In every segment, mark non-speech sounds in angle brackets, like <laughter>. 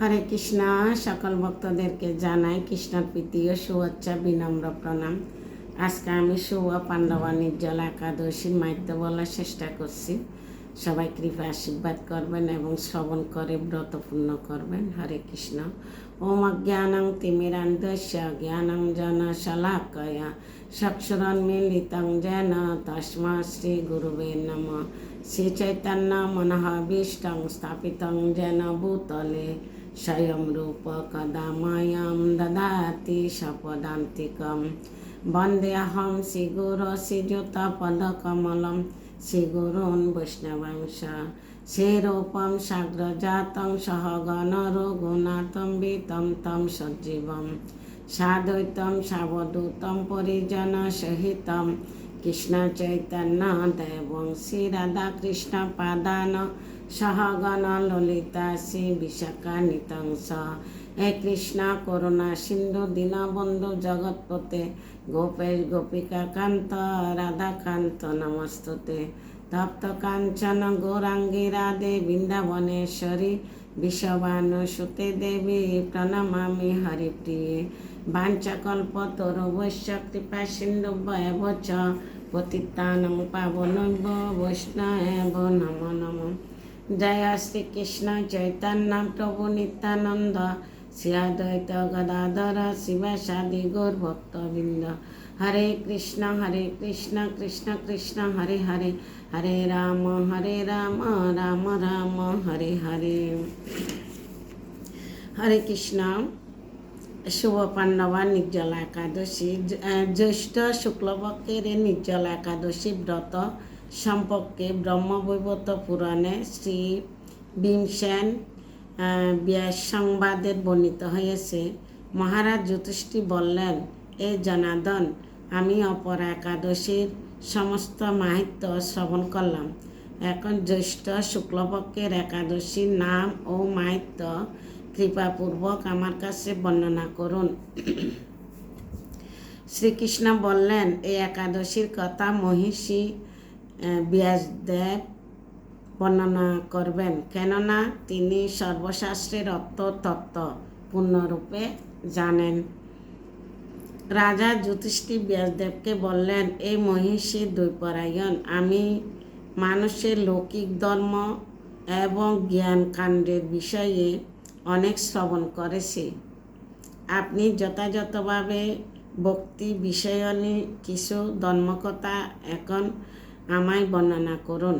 হরে কৃষ্ণ, সকল ভক্তদেরকে জানাই কৃষ্ণর ও শুভেচ্ছা, বিনম্র প্রণাম। আজকে আমি শুভ পাণ্ডবা নির্জলা একাদশীর মাইত্য বলার চেষ্টা করছি। সবাই কৃপা আশীর্বাদ করবেন এবং শ্রবণ করে ব্রত পূর্ণ করবেন। হরে কৃষ্ণ। ওম অজ্ঞানং তিমিরান্ধস্য জ্ঞানং জন শলাকয়া চক্ষুরন্মিলিতং যেন তস্মা শ্রী গুরুবে নম। শ্রী চৈতন্য মনঃভীষ্টং স্থাপিতং যেন ভূতলে। স্বয়ং রূপ কদা মায়াম দদাতি সপদান্তিকম বন্দেহম শ্রীগুরু শ্রীযুতপদকমলম শ্রীগুরুन् বৈষ্ণবাংশ শ্রীরূপম সাগ্রজাতং সহগণ রঘুনাথম বিতম তম সজ্জীবম সাদ্বৈতম সহগণ ললিতা শ্রী বিশাখা নিতংস হে কৃষ্ণ, করুণা, সিন্ধু, দীনবন্ধু জগৎপতে গোপেশ, গোপিকা, কান্ত, রাধাকান্ত, নমস্তুতে। তপ্ত কাঞ্চন, গৌরাঙ্গী, রাধে, বৃন্দাবনেশ্বরী, বিশ্ববানুসুতে দেবী, প্রণমামি, হরিপ্রিয়ে। বাঞ্চকল্প তরুবৈশ্য কৃপা, সিন্ধু ভয়বচ পতিতানং, পাবনৈব, বৈষ্ণব, নম নম। জয় শ্রীকৃষ্ণ চৈতন্য প্রভু নিত্যানন্দ শ্রীদ্বৈত গদাধর শিবাসাদি গৌর ভক্তবৃন্দ হরে কৃষ্ণ হরে কৃষ্ণ কৃষ্ণ কৃষ্ণ হরে হরে হরে রাম হরে রাম রাম রাম হরে হরে হরে কৃষ্ণ শুভ পাণ্ডবা নির্জলা একাদশী জ্যৈষ্ঠ শুক্লপক্ষের নির্জলা একাদশী ব্রত সম্পর্কে ব্রহ্মবৈবত পুরাণে শ্রী ভীমসেন ব্যাস সংবাদের বর্ণিত হয়েছে। মহারাজ যুধিষ্ঠি বললেন, এ জনাদন আমি অপর একাদশীর সমস্ত মাহিত্য শ্রবণ করলাম। এখন জ্যৈষ্ঠ শুক্লপক্ষের একাদশীর নাম ও মাহিত্য কৃপাপূর্বক আমার কাছে বর্ণনা করুন। <clears throat> শ্রীকৃষ্ণ বললেন এই একাদশীর কথা মহিষী ব্যাসদেব বর্ণনা করবেন। কেননা তিনি সর্বশাস্ত্রের অর্থ তত্ত্ব পূর্ণরূপে জানেন। রাজা যুধিষ্ঠি ব্যাসদেবকে বললেন এই মহিষী দ্বৈপরায়ণ, আমি মানুষের লৌকিক ধর্ম এবং জ্ঞান কাণ্ডের বিষয়ে অনেক শ্রবণ করেছি। আপনি যথাযথভাবে ভক্তি বিষয়নী কিছু ধর্মকথা এখন আমায় বর্ণনা করুন।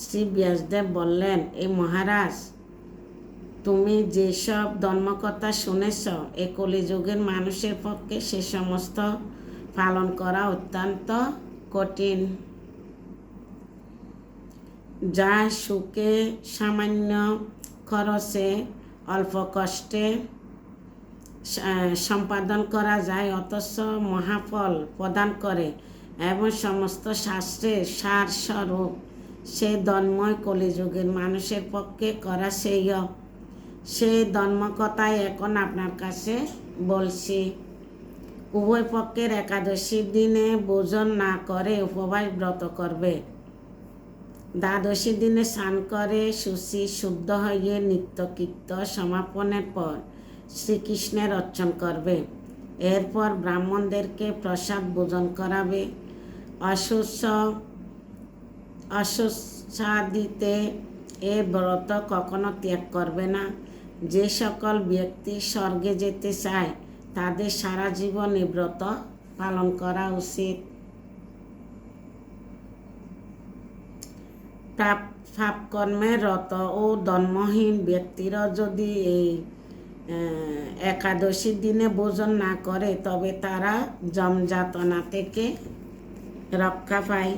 শ্রী ব্যাসদেব বললেন, এ মহারাজ, তুমি যেসব ধর্মকথা শুনেছ, এ কলিযুগের মানুষের পক্ষে সে সমস্ত পালন করা অত্যন্ত কঠিন। যা সুখে সামান্য খরচে অল্প কষ্টে সম্পাদন করা যায়, অথচ মহাফল প্রদান করে। এবং সমস্ত শাস্ত্রের সার স্বরূপ সে ধর্মই কলিযুগের মানুষের পক্ষে করা সেই সেই ধর্মকথাই এখন আপনার কাছে বলছি। উভয় পক্ষের একাদশীর দিনে ভোজন না করে উপবাস ব্রত করবে। দ্বাদশী দিনে স্নান করে সুশি শুদ্ধ হয়ে নিত্যকীর্ত সমাপনের পর শ্রীকৃষ্ণের অর্চন করবে। এরপর ব্রাহ্মণদেরকে প্রসাদ ভোজন করাবে। অশস্য অশস্যাদিতে এ ব্রত কখনো ত্যাগ করবে না। যে সকল ব্যক্তি স্বর্গে যেতে চায়, তাদের সারা জীবন এ ব্রত পালন করা উচিত। পাপ, পাপকর্মে রত ও ধর্মহীন ব্যক্তিরা যদি এই একাদশীর দিনে ভোজন না করে, তবে তারা জমযাতনা থেকে রক্ষা পায়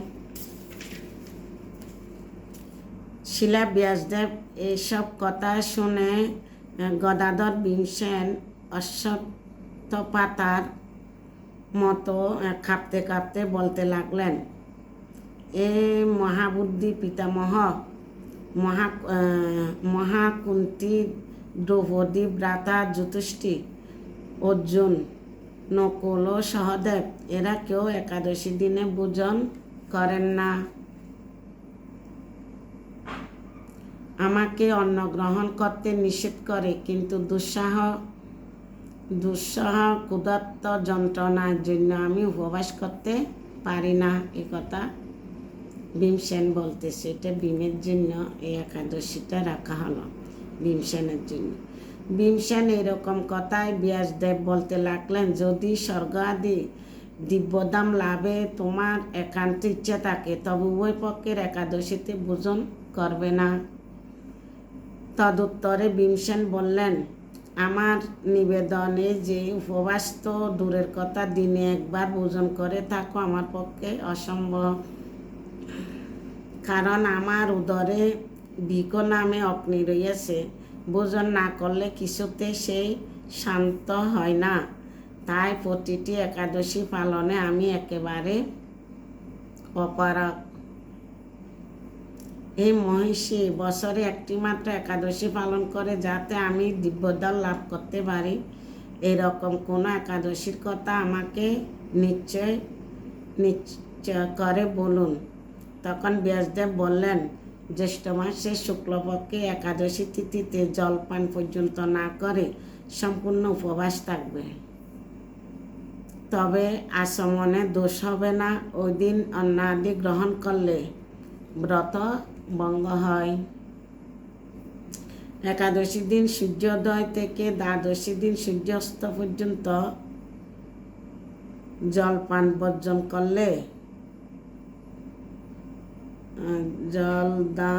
শিলা ব্যাসদেব এসব কথা শুনে গদাধর ভীমসেন অশ্বত্থপাতার মতো কাঁপতে কাঁপতে বলতে লাগলেন, এ মহাবুদ্ধি পিতামহ, মহা মহাকুন্তি দ্রৌপদী ভ্রাতা যুধিষ্ঠি অর্জুন নকুল ও সহদেব, এরা কেউ একাদশী দিনে ভোজন করেন না। আমাকে অন্ন গ্রহণ করতে নিষেধ করে, কিন্তু দুঃসাহ দুঃসাহ ক্ষুধার্ত যন্ত্রণার জন্য আমি উপবাস করতে পারি না, এ কথা ভীমসেন বলতেছে। এটা ভীমের জন্য, এই একাদশীটা রাখা হলো ভীমসেনের জন্য। ভীমসেন এরকম কথায় ব্যাসদেব বলতে লাগলেন, যদি স্বর্গ আদি দিব্যদাম লাভে তোমার একান্ত ইচ্ছা থাকে, তবে উভয় পক্ষের একাদশীতে ভোজন করবে না। তদুত্তরে ভীমসেন বললেন, আমার নিবেদনে যে উপবাস তো দূরের কথা, দিনে একবার ভোজন করে থাকো, আমার পক্ষে অসম্ভব। কারণ আমার উদরে বিক নামে অগ্নি রয়েছে ভোজন না করলে কিছুতে সেই শান্ত হয় না। তাই প্রতিটি একাদশী পালনে আমি একেবারে অপারক এই মহিষী বছরে একটি মাত্র একাদশী পালন করে যাতে আমি দিব্যদল লাভ করতে পারি। এরকম কোনো একাদশীর কথা আমাকে নিশ্চয় নিশ্চয় করে বলুন। তখন ব্যাসদেব বললেন জ্যৈষ্ঠ মাসের শুক্লপক্ষে একাদশী তিথিতে জলপান পর্যন্ত না করে সম্পূর্ণ উপবাস থাকবে। তবে আসমনে দোষ হবে না, ওই দিন অন্নাদি গ্রহণ করলে ব্রত ভঙ্গ হয়। একাদশী দিন সূর্যোদয় থেকে দ্বাদশী দিন সূর্যাস্ত পর্যন্ত জলপান বর্জন করলে জল দা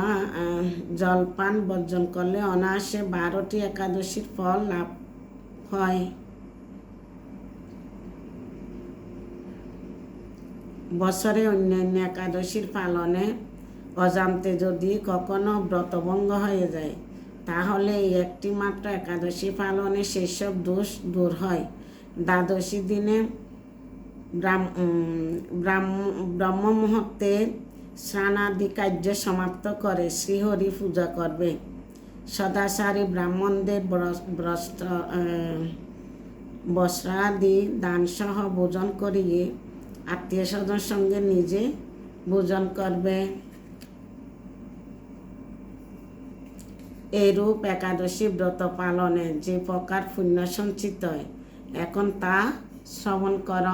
জলপান বর্জন করলে অনায়াসে বারোটি একাদশীর ফল লাভ হয়। বছরে অন্যান্য একাদশীর পালনে অজান্তে যদি কখনো ব্রতভঙ্গ হয়ে যায়, তাহলে এই একটি মাত্র একাদশী পালনে সেসব দোষ দূর হয়। দ্বাদশী দিনে ব্রাহ্ম ব্রহ্ম মুহূর্তে স্নানাদি কার্য সমাপ্ত করে শ্রীহরি পূজা করবে। সদাচারী ব্রাহ্মণদের বস্ত্র বস্ত্রাদি দানসহ ভোজন করিয়ে আত্মীয় স্বজন সঙ্গে নিজে ভোজন করবে। এরূপ একাদশী ব্রত পালনে যে প্রকার পুণ্য সঞ্চিত এখন তা শ্রবণ কর।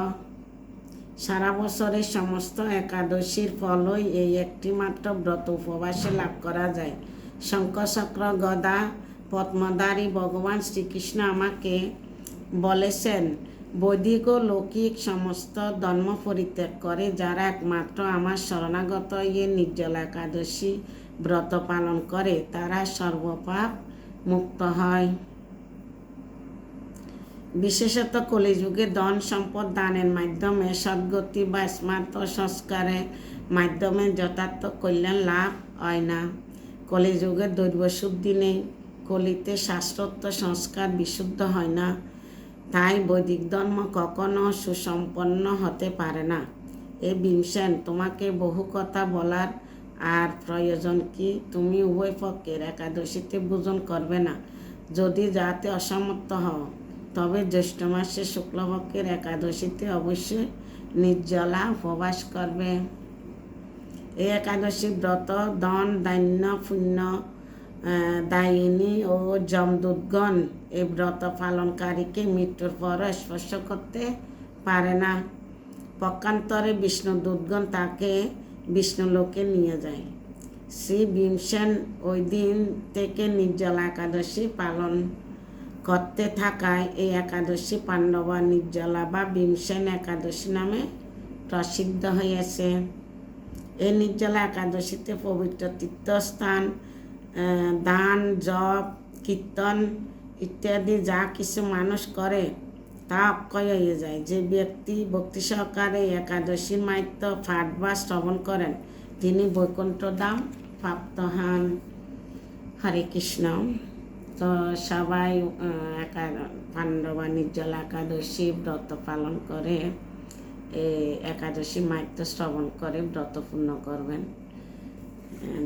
সারা বছরের সমস্ত একাদশীর ফলই এই একটি মাত্র ব্রত উপবাসে লাভ করা যায়। শঙ্কচক্র গদা পদ্মধারী ভগবান শ্রীকৃষ্ণ আমাকে বলেছেন, বৈদিক ও লৌকিক সমস্ত ধর্ম পরিত্যাগ করে যারা একমাত্র আমার শরণাগত ইয়ে নির্জলা একাদশী ব্রত পালন করে, তারা সর্বপাপ মুক্ত হয়। বিশেষত কলিযুগে ধন সম্পদ দানের মাধ্যমে সদ্গতি বা স্মার্ত সংস্কারের মাধ্যমে যথার্থ কল্যাণ লাভ হয় না। কলিযুগে দৈর্ঘ্য শুদ্ধি নেই কলিতে শাস্ত্রত্ব সংস্কার বিশুদ্ধ হয় না। তাই বৈদিক ধর্ম কখনো সুসম্পন্ন হতে পারে না। এ বিমসেন তোমাকে বহু কথা বলার আর প্রয়োজন কি? তুমি উভয় পক্ষের একাদশীতে ভোজন করবে না। যদি যাতে অসমর্থ হও। তবে জ্যৈষ্ঠ মাসে শুক্লপক্ষের একাদশীতে অবশ্যই নির্জলা উপবাস করবে। এই একাদশী ব্রত দন দান্য পুণ্য দায়িনী ও যমদূতগণ এই ব্রত পালনকারীকে মৃত্যুর পর স্পর্শ করতে পারে না। পক্ষান্তরে বিষ্ণু দুর্গণ তাকে বিষ্ণুলোকে নিয়ে যায়। শ্রী ভীমসেন ওই দিন থেকে নির্জলা একাদশী পালন করতে থাকায় এই একাদশী পাণ্ডবা নির্জলা বা ভীমসেন একাদশী নামে প্রসিদ্ধ হয়েছে। এই নির্জলা একাদশীতে পবিত্র তীর্থস্থান দান, জপ, কীর্তন ইত্যাদি যা কিছু মানুষ করে তা অক্ষয় হয়ে যায়। যে ব্যক্তি ভক্তি সহকারে একাদশীর মাহিত্য ফাট বা শ্রবণ করেন, তিনি বৈকুণ্ঠ দাম প্রাপ্ত হন। হরে কৃষ্ণ। তো সবাই একা পাণ্ডবা নির্জলা একাদশী ব্রত পালন করে, এই একাদশী মাহিত্য শ্রবণ করে, ব্রত পূর্ণ করবেন।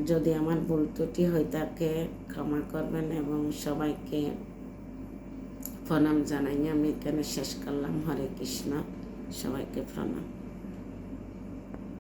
যদি আমার ভুল ত্রুটি হয়ে থাকে ক্ষমা করবেন এবং সবাইকে প্রণাম জানাই। আমি এখানে শেষ করলাম। হরে কৃষ্ণ। সবাইকে প্রণাম।